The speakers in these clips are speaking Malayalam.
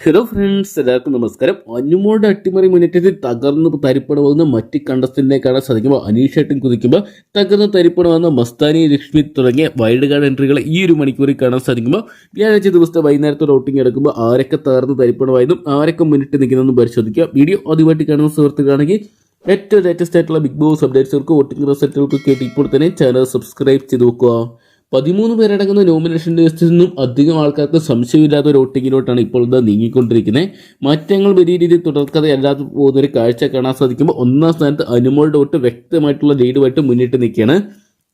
ഹലോ ഫ്രണ്ട്സ് എല്ലാവർക്കും നമസ്കാരം. അനുമോളുടെ അട്ടിമറി മുന്നേറ്റത്തിൽ തകർന്ന് തരിപ്പണമാകുന്ന മറ്റ് കണ്ടസ്റ്റന്റിനെ കാണാൻ സാധിക്കുമ്പോൾ അനീഷ് ഏട്ടൻ കുതിക്കുമ്പോൾ തകർന്ന് തരിപ്പണമാകുന്ന മസ്താനി ലക്ഷ്മി തുടങ്ങിയ വൈൽഡ് കാർഡ് എൻട്രികൾ ഈ ഒരു മണിക്കൂറിൽ കാണാൻ സാധിക്കുമ്പോൾ വ്യാഴാഴ്ച ദിവസത്തെ വൈകുന്നേരത്തെ റോട്ടിംഗ് എടുക്കുമ്പോൾ ആരൊക്കെ തകർന്ന് തരിപ്പണമായതും ആരൊക്കെ മുന്നിട്ട് നിൽക്കുന്നതെന്നും പരിശോധിക്കുക. വീഡിയോ ആദ്യമായിട്ട് കാണുന്ന സുഹൃത്തുക്കളാണെങ്കിൽ ഏറ്റവും ലേറ്റസ്റ്റ് ആയിട്ടുള്ള ബിഗ് ബോസ് അപ്ഡേറ്റ്സുകൾക്ക് വോട്ടിംഗ് റിസൾട്ടുകൾക്ക് കേട്ടി ഇപ്പോൾ തന്നെ ചാനൽ സബ്സ്ക്രൈബ് ചെയ്ത് നോക്കുക. പതിമൂന്ന് പേരടങ്ങുന്ന നോമിനേഷൻ ലിസ്റ്റിൽ നിന്നും അധികം ആൾക്കാർക്ക് സംശയമില്ലാത്ത ഒരു വോട്ടിങ്ങിലോട്ടാണ് ഇപ്പോൾ ഇത് നീങ്ങിക്കൊണ്ടിരിക്കുന്നത്. മാറ്റങ്ങൾ വലിയ രീതിയിൽ തുടർക്കഥയല്ലാതെ പോകുന്ന ഒരു കാഴ്ച കാണാൻ സാധിക്കുമ്പോൾ ഒന്നാം സ്ഥാനത്ത് അനുമോളുടെ വോട്ട് വ്യക്തമായിട്ടുള്ള ലീഡുമായിട്ട് മുന്നിട്ട് നിൽക്കുകയാണ്.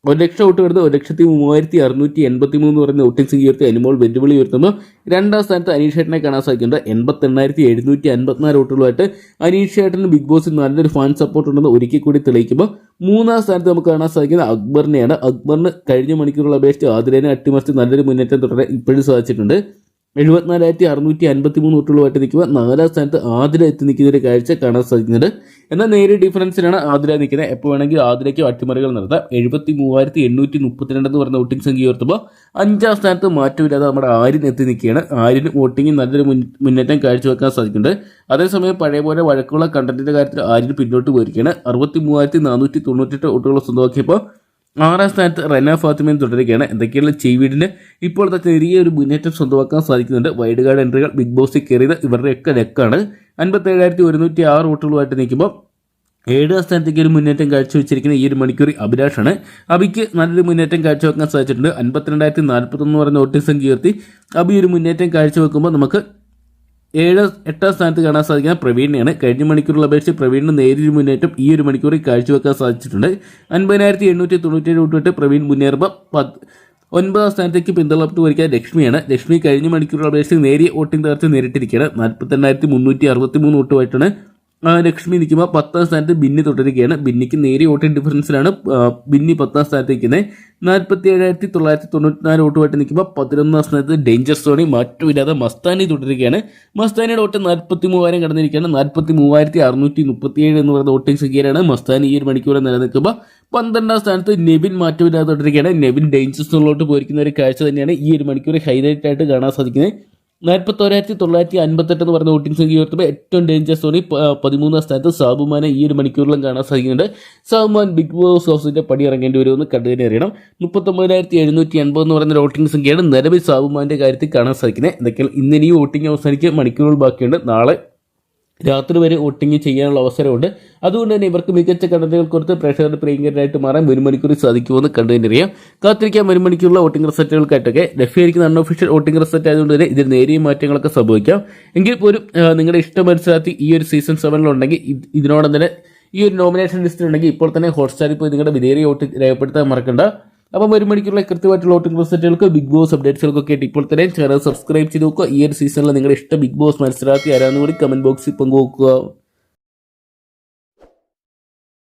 ഒരു ലക്ഷം വോട്ട് വരുന്നത് ഒരു ലക്ഷത്തി മൂവായിരത്തി അറുന്നൂറ്റി എൺപത്തി മൂന്ന് പറയുന്ന വോട്ടിംഗ് സംഖ്യ ഉയർത്തി അനുമോൾ വെല്ലുവിളി ഉയർത്തുമ്പോൾ രണ്ടാം സ്ഥാനത്ത് അനീഷ് ഏട്ടനെ കാണാൻ സാധിക്കുന്നുണ്ട്. എൺപത്തി എണ്ണായിരത്തി എഴുന്നൂറ്റി അൻപത്തിനാല് വോട്ടുകളുമായിട്ട് അനീഷ് ഏട്ടന് ബിഗ് ബോസിൽ നല്ലൊരു ഫാൻ സപ്പോർട്ട് ഉണ്ടെന്ന് ഒരിക്കൽ കൂടി തെളിയിക്കുമ്പോൾ മൂന്നാം സ്ഥാനത്ത് നമുക്ക് കാണാൻ സാധിക്കുന്നത് അക്ബറിനെയാണ്. അക്ബറിന് കഴിഞ്ഞ മണിക്കൂറുകൾ അപേക്ഷിച്ച് ആതിരേനെ അട്ടിമറിച്ച് നല്ലൊരു മുന്നേറ്റം തുടരാൻ ഇപ്പോഴും സാധിച്ചിട്ടുണ്ട്. എഴുപത്തിനാലായിരത്തി അറുന്നൂറ്റി അൻപത്തി മൂന്ന് വോട്ടുകളുമായിട്ട് നിൽക്കുക. നാലാം സ്ഥാനത്ത് ആതിര എത്തി നിൽക്കുന്ന ഒരു കാഴ്ച കാണാൻ സാധിക്കുന്നുണ്ട്. എന്നാൽ നേരെ ഡിഫറൻസിലാണ് ആതിര നിൽക്കുന്നത്. എപ്പോൾ വേണമെങ്കിൽ ആതിരയ്ക്ക് അട്ടിമറികൾ നടത്താം. എഴുപത്തി മൂവായിരത്തി എണ്ണൂറ്റി മുപ്പത്തിരണ്ട് എന്ന് പറഞ്ഞ വോട്ടിംഗ് സംഖ്യ ഉയർത്തുമ്പോൾ അഞ്ചാം സ്ഥാനത്ത് മാറ്റമില്ലാതെ നമ്മുടെ ആര്യൻ എത്തി നിൽക്കുകയാണ്. ആര്യന് വോട്ടിംഗ് നല്ലൊരു മുന്നേറ്റം കാഴ്ചവെക്കാൻ സാധിക്കുന്നുണ്ട്. അതേസമയം പഴയ പോലെ വഴക്കുള്ള കണ്ടന്റിന്റെ കാര്യത്തിൽ ആര്യൻ പിന്നോട്ട് പോയിരിക്കുകയാണ്. അറുപത്തി മൂവായിരത്തി നാനൂറ്റി തൊണ്ണൂറ്റെട്ട് വോട്ടുകൾ സ്വന്തമാക്കിയപ്പോൾ ആറാം സ്ഥാനത്ത് റെന ഫാത്തിമയും തുടരുകയാണ്. എന്തൊക്കെയുള്ള ചെയ്വീടിന് ഇപ്പോഴത്തെ ചെറിയ ഒരു മുന്നേറ്റം സ്വന്തമാക്കാൻ സാധിക്കുന്നുണ്ട്. വൈഡ് ഗാർഡ് എൻട്രികൾ ബിഗ് ബോസിൽ കയറിയത് ഇവരുടെയൊക്കെ ലെക്കാണ് അൻപത്തേഴായിരത്തി ഒരുന്നൂറ്റി ആറ് വോട്ടുകളുമായിട്ട് നിൽക്കുമ്പോൾ ഏഴാം സ്ഥാനത്തേക്ക് ഒരു മുന്നേറ്റം കാഴ്ചവെച്ചിരിക്കുന്ന ഈ ഒരു മണിക്കൂർ അഭിലാഷാണ്. അബിക്ക് നല്ലൊരു മുന്നേറ്റം കാഴ്ചവെക്കാൻ സാധിച്ചിട്ടുണ്ട്. അൻപത്തിരണ്ടായിരത്തി നാൽപ്പത്തൊന്ന് പറയുന്ന വോട്ടിംഗ് സംഖ്യ ഉയർത്തി അബി ഒരു മുന്നേറ്റം കാഴ്ചവെക്കുമ്പോൾ നമുക്ക് ഏഴ് എട്ടാം സ്ഥാനത്ത് കാണാൻ സാധിക്കുന്ന പ്രവീണിനെയാണ് കഴിഞ്ഞ മണിക്കൂറിൽ അപേക്ഷിച്ച് പ്രവീണിന് നേരിയൊരു മുന്നേറ്റം ഈ ഒരു മണിക്കൂറിൽ കാഴ്ചവെക്കാൻ സാധിച്ചിട്ടുണ്ട്. അൻപതിനായിരത്തി എണ്ണൂറ്റി തൊണ്ണൂറ്റേഴ് വിട്ടിട്ട് പ്രവീൺ മുന്നേറുമ്പോൾ പത്ത് ഒൻപതാം സ്ഥാനത്തേക്ക് പിന്തള്ളപ്പെട്ട് വരിക്കാൻ ലക്ഷ്മിയാണ്. ലക്ഷ്മി കഴിഞ്ഞ മണിക്കൂറിൽ അപേക്ഷിച്ച് നേരിയ വോട്ടിംഗ് തകർച്ച നേരിട്ടിരിക്കുകയാണ്. നാൽപ്പത്തെണ്ണായിരത്തി മുന്നൂറ്റി അറുപത്തി മൂന്ന് വോട്ടുമായിട്ടാണ് ലക്ഷ്മി നിൽക്കുമ്പോൾ പത്താം സ്ഥാനത്ത് ബിന്നി തുടരുകയാണ് ബിന്നിക്ക് നേരിയ വോട്ടിംഗ് ഡിഫറൻസിലാണ് ബിന്നി പത്താം സ്ഥാനത്ത് നിൽക്കുന്നത് നാൽപ്പത്തി ഏഴായിരത്തി തൊള്ളായിരത്തി തൊണ്ണൂറ്റിനാല് വോട്ടുമായിട്ട് നിൽക്കുമ്പോൾ പതിനൊന്നാം സ്ഥാനത്ത് ഡേഞ്ചർ സോണി മാറ്റമില്ലാതെ മസ്താനി തുടരുകയാണ് മസ്താനിയുടെ വോട്ട് നാൽപ്പത്തി മൂവായിരം കടന്നിരിക്കുകയാണ്. നാൽപ്പത്തി മൂവായിരത്തി അറുന്നൂറ്റി മുപ്പത്തിയേഴ് എന്ന് പറയുന്ന വോട്ടിംഗ് സംഖ്യയിലാണ് മസ്താനി ഈ ഒരു മണിക്കൂർ നിലനിൽക്കുമ്പോൾ പന്ത്രണ്ടാം സ്ഥാനത്ത് നെവിൻ മാറ്റമില്ലാതെ തുടരുകയാണ് നെവിൻ ഡേഞ്ചർ സോണിലോട്ട് പോയിരിക്കുന്ന ഒരു കാഴ്ച തന്നെയാണ് ഈ ഒരു മണിക്കൂർ ഹൈലൈറ്റ് ആയിട്ട് കാണാൻ സാധിക്കുന്നത്. നാൽപ്പത്തോരായിരത്തി തൊള്ളായിരത്തി അൻപത്തെട്ട് എന്ന് പറഞ്ഞ വോട്ടിംഗ് സംഖ്യ ഉയർത്തുമ്പോൾ ഏറ്റവും ഡേഞ്ചർ സോണി പതിമൂന്നാം സ്ഥാനത്ത് സാബുമാനെ ഈ ഒരു മണിക്കൂറിലും കാണാൻ സാധിക്കുന്നുണ്ട്. സാബുമാൻ ബിഗ് ബോസ് ഹൗസിന്റെ പടി ഇറങ്ങേണ്ടി വരുമെന്ന് കണ്ടു തന്നെ അറിയണം. മുപ്പത്തൊമ്പതിനായിരത്തി എഴുന്നൂറ്റി എൺപത് എന്ന് പറയുന്ന വോട്ടിംഗ് സംഖ്യയാണ് നിലവിൽ സാബുമാന്റെ കാര്യത്തിൽ കാണാൻ സാധിക്കുന്നത്. എന്തൊക്കെയാണ് ഇന്നിനി വോട്ടിംഗ് അവസാനിക്കുക മണിക്കൂറുകൾ ബാക്കിയുണ്ട്. നാളെ രാത്രി വരെ വോട്ടിംഗ് ചെയ്യാനുള്ള അവസരമുണ്ട്. അതുകൊണ്ട് തന്നെ ഇവർക്ക് മികച്ച കണ്ടന്റുകൾ കൊടുത്ത് പ്രേക്ഷകരുടെ പ്രിയങ്കരനായിട്ട് മാറാൻ ഒരു മണിക്കൂറിൽ സാധിക്കുമെന്ന് കണ്ടു തന്നെ അറിയാം. കാത്തിരിക്കാൻ ഒരു മണിക്കൂറുള്ള വോട്ടിംഗ് റിസൾട്ടുകൾക്കായിട്ടൊക്കെ ലഭ്യമായിരിക്കുന്ന അൺഒഫീഷ്യൽ വോട്ടിംഗ് റിസൾട്ട് ആയതുകൊണ്ട് തന്നെ ഇതിൽ നേരിയ മാറ്റങ്ങളൊക്കെ സംഭവിക്കാം. എങ്കിൽ പോലും നിങ്ങളുടെ ഇഷ്ടം മനസ്സിലാക്കി ഈ ഒരു സീസൺ സെവനിലുണ്ടെങ്കിൽ ഇത് ഇതിനോടൊപ്പം തന്നെ ഈ ഒരു നോമിനേഷൻ ലിസ്റ്റിലുണ്ടെങ്കിൽ ഇപ്പോൾ തന്നെ ഹോട്ട്സ്റ്റാറിൽ പോയി നിങ്ങളുടെ വിലയേറിയ വോട്ട് രേഖപ്പെടുത്താൻ മറക്കണ്ട. അപ്പം ഒരു മണിക്കുള്ള കൃത്യമായിട്ടുള്ള വോട്ടിംഗ് റിസൾട്ടുകൾക്ക് ബിഗ് ബോസ് അപ്ഡേറ്റ്സുകൾക്കൊക്കെ ആയിട്ട് ഇപ്പോൾ തന്നെ ചാനൽ സബ്സ്ക്രൈബ് ചെയ്ത് നോക്കുക. ഈ ഒരു സീസണിൽ നിങ്ങളുടെ ഇഷ്ട ബിഗ് ബോസ് മത്സരാർത്ഥി ആരാന്ന് കൂടി കമന്റ് ബോക്സിൽ പങ്കുവെക്കുക.